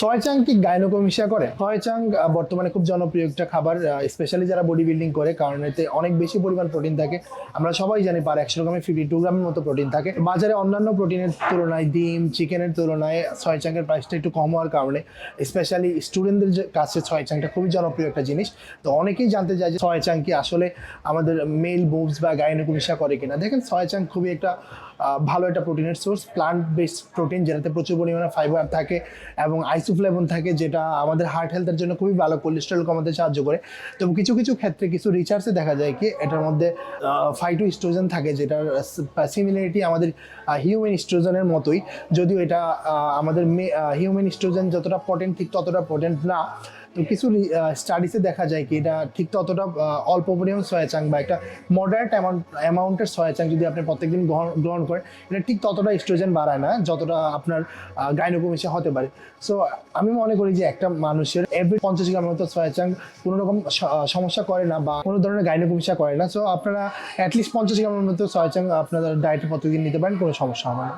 সয় চাং কি গাইনোকমিশিয়া করে? সয় চাং বর্তমানে খুব জনপ্রিয় একটা খাবার স্পেশালি যারা বডি বিল্ডিং করে, কারণ এতে অনেক বেশি পরিমাণ প্রোটিন থাকে। আমরা সবাই জানি পার একশো গ্রামে ফিফটি টু গ্রামের মতো প্রোটিন থাকে। বাজারে অন্যান্য প্রোটিনের তুলনায়, ডিম চিকেনের তুলনায় সয় চাঙ্গের প্রাইসটা একটু কম হওয়ার কারণে স্পেশালি স্টুডেন্টদের কাছে সয় চাংটা খুবই জনপ্রিয় একটা জিনিস। তো অনেকেই জানতে চায় যে চাং কি আসলে আমাদের মেল বুবস বা গাইনোকমিশিয়া করে কিনা। দেখেন সয় চাং খুবই একটা ভালো একটা প্রোটিনের সোর্স প্লান্ট বেসড প্রোটিন যেটাতে প্রচুর পরিমাণে ফাইবার থাকে এবং আইসোফ্লেভন থাকে, যেটা আমাদের হার্ট হেলথের জন্য খুবই ভালো কোলেস্ট্রল কমাতে সাহায্য করে। তবে কিছু কিছু ক্ষেত্রে কিছু রিচার্সে দেখা যায় কি, এটার মধ্যে ফাইটো স্ট্রোজেন থাকে, যেটার সিমিলারিটি আমাদের হিউম্যান স্ট্রোজেনের মতোই। যদিও এটা আমাদের হিউম্যান স্ট্রোজেন যতটা পটেন্ট ঠিক ততটা পটেন্ট না তো কিছু স্টাডিসে দেখা যায় কি এটা ঠিক ততটা অল্প পরিমাণ সয়াচাং বা একটা মডারেট অ্যামাউন্ট অ্যামাউন্টের সয়াচাং যদি আপনি প্রত্যেকদিন গ্রহণ গ্রহণ করেন, এটা ঠিক ততটা স্ট্রোজেন বাড়ায় না, যতটা আপনার গাইনোকমিশে হতে পারে। সো আমি মনে করি যে একটা মানুষের এভরি পঞ্চাশ গ্রাম মতো সয়াচাং কোনো রকম সমস্যা করে না বা কোনো ধরনের গাইনোকমিশা করে না। সো আপনারা অ্যাটলিস্ট পঞ্চাশ গ্রামের মতো সয়াচাং আপনাদের ডায়েটে প্রতিদিন নিতে পারেন, কোনো সমস্যা হবে না।